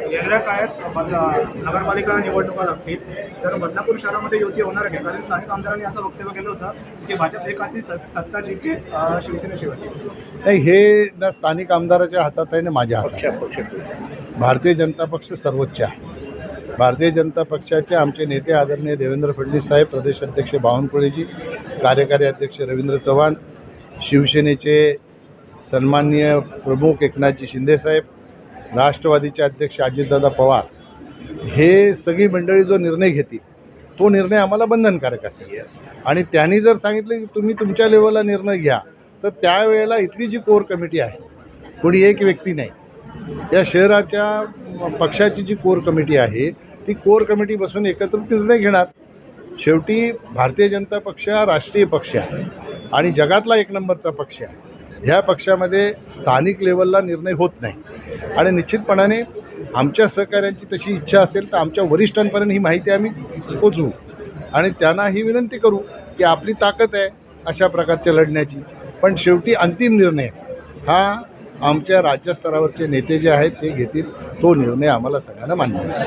येणाऱ्या काळात बद- नगरपालिका निवडणुका लागतील. तर बदलापूर शहरामध्ये युती होणार आहे. कारण स्थानिक आमदारांनी असं वक्तव्य केलं होतं की भाजप एक हाती सत- सत्ता जिंकली अं, शिवसेनेशिवाय. नाही हे ना स्थानिक आमदाराच्या हातात आहे ना माझ्या हातात भारतीय जनता पक्ष सर्वोच्च आहे. भारतीय जनता पक्षाचे आमचे नेते आदरणीय देवेंद्र फडणवीस साहेब प्रदेश अध्यक्ष बावनकुळेजी कार्यकारी अध्यक्ष रवींद्र चव्हाण शिवसेनेचे सन्माननीय प्रमुख एकनाथजी शिंदेसाहेब राष्ट्रवादीचे अध्यक्ष अजितदादा पवार हे सगळी मंडळी जो निर्णय घेतील तो निर्णय आम्हाला बंधनकारक असेल. आणि त्यांनी जर सांगितलं की तुम्ही तुमच्या लेवलला निर्णय घ्या तर त्यावेळेला इथली जी कोर कमिटी आहे कोणी एक व्यक्ती नाही. या शहराच्या पक्षाची जी कोर कमिटी आहे ती कोर कमिटी बसून एकत्रित निर्णय घेणार. शेवटी भारतीय जनता पक्ष हा राष्ट्रीय पक्ष आहे आणि जगातला एक नंबरचा पक्ष आहे. ह्या पक्षामध्ये स्थानिक लेवलला निर्णय होत नाही. आणि निश्चितपणाने आमच्या सहकाऱ्यांची तशी इच्छा असेल तर आमच्या वरिष्ठांपर्यंत ही माहिती आम्ही पोचवू. आणि त्यांना ही विनंती करू की आपली ताकद आहे अशा प्रकारच्या लढण्याची. पण शेवटी अंतिम निर्णय हा आमच्या राज्यस्तरावरचे नेते जे आहेत ते घेतील तो निर्णय आम्हाला सगळ्यांना मान्य असेल